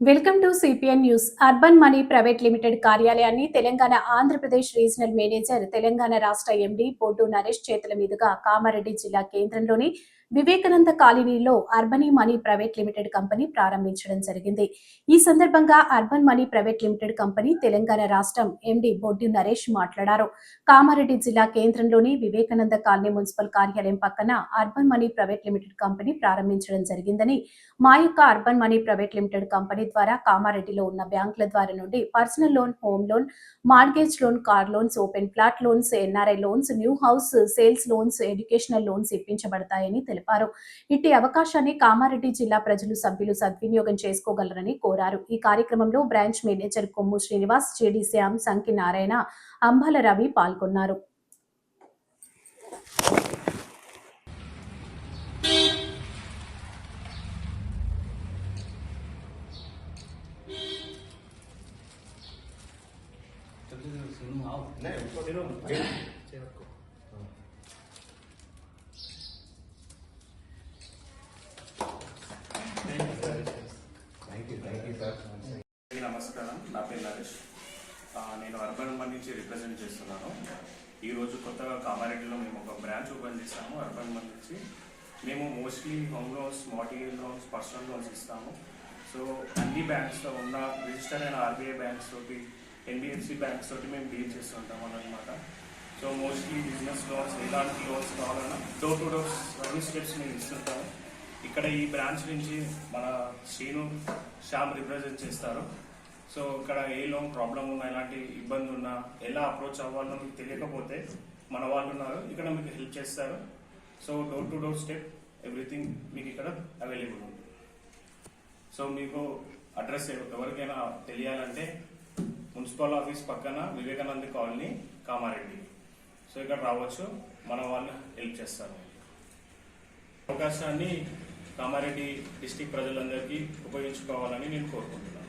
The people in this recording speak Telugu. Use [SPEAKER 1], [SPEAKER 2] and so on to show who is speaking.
[SPEAKER 1] Welcome to CPN news. Urban money private limited కార్యాలయాన్ని తెలంగాణ ఆంధ్రప్రదేశ్ రీజనల్ మేనేజర్ తెలంగాణ రాష్ట్ర ఎండి పోటు నరేష్ చేతుల మీదుగా కామారెడ్డి జిల్లా కేంద్రంలోని వివేకానంద కాలనీలో అర్బనీ మనీ ప్రైవేట్ లిమిటెడ్ కంపెనీ ప్రారంభించడం జరిగింది. ఈ సందర్భంగా urban money private limited company Telangana రాష్ట్రం ఎండి బొడ్డు నరేష్ మాట్లాడారు. కామారెడ్డి జిల్లా కేంద్రంలోని వివేకానంద కాలనీ మున్సిపల్ కార్యాలయం పక్కన urban money private limited company ప్రారంభించడం జరిగిందని మా యొక్క urban money private limited company ద్వారా కామారెడ్డిలో ఉన్న బ్యాంకుల ద్వారా నుండి personal loan home loan mortgage loan car loans open flat loans NRI loans new house sales loans educational loans ఇప్పించబడతాయని తెలిపారు. ఇట్టి అవకాశాన్ని కామారెడ్డి జిల్లా ప్రజలు సభ్యులు సద్వినియోగం చేసుకోగలరని కోరారు. ఈ కార్యక్రమంలో branch manager Kommu Srinivas JD Shyam Sanki Narayana Ambala Ravi పాల్గొన్నారు.
[SPEAKER 2] అందరికీ నమస్కారం. నా పేరు నరేష్. నేను అర్బన్ వన్ నుంచి రిప్రజెంట్ చేస్తున్నాను. ఈరోజు కొత్తగా కామారెడ్డిలో మేము ఒక బ్రాంచ్ ఓపెన్ చేస్తాము అర్బన్ మన్ నుంచి మేము mostly home loans mortgage loans personal loans ఇస్తాము. సో అన్ని బ్యాంక్స్లో ఉన్న రిజిస్టర్ అయిన ఆర్బీఐ బ్యాంక్స్ తోటి ఎన్బిఎఫ్సి బ్యాంక్స్ తోటి మేము డీల్ చేస్తుంటాం అన్నమాట. సో మోస్ట్లీ బిజినెస్ లోన్స్ ఎలాంటి లోన్స్ కావాలన్నా door to door service steps మేము ఇస్తుంటాము. ఇక్కడ ఈ బ్రాంచ్ నుంచి మన శ్రీను శ్యామ్ రిప్రజెంట్ చేస్తారు. సో ఇక్కడ ఏ లోన్ ప్రాబ్లం ఉన్నా ఎలాంటి ఇబ్బంది ఉన్నా ఎలా అప్రోచ్ అవ్వాలో మీకు తెలియకపోతే మన వాళ్ళు ఉన్నారు ఇక్కడ మీకు హెల్ప్ చేస్తారు. So door to door step everything మీకు ఇక్కడ అవైలబుల్ ఉంది సో మీకు అడ్రస్ ఎవరికైనా తెలియాలంటే మున్సిపల్ ఆఫీస్ పక్కన వివేకానంద కాలనీ కామారెడ్డి. సో ఇక్కడ రావచ్చు. మన వాళ్ళు హెల్ప్ చేస్తారు. అవకాశాన్ని కామారెడ్డి డిస్టిక్ ప్రజలందరికీ ఉపయోగించుకోవాలని నేను కోరుకుంటున్నాను.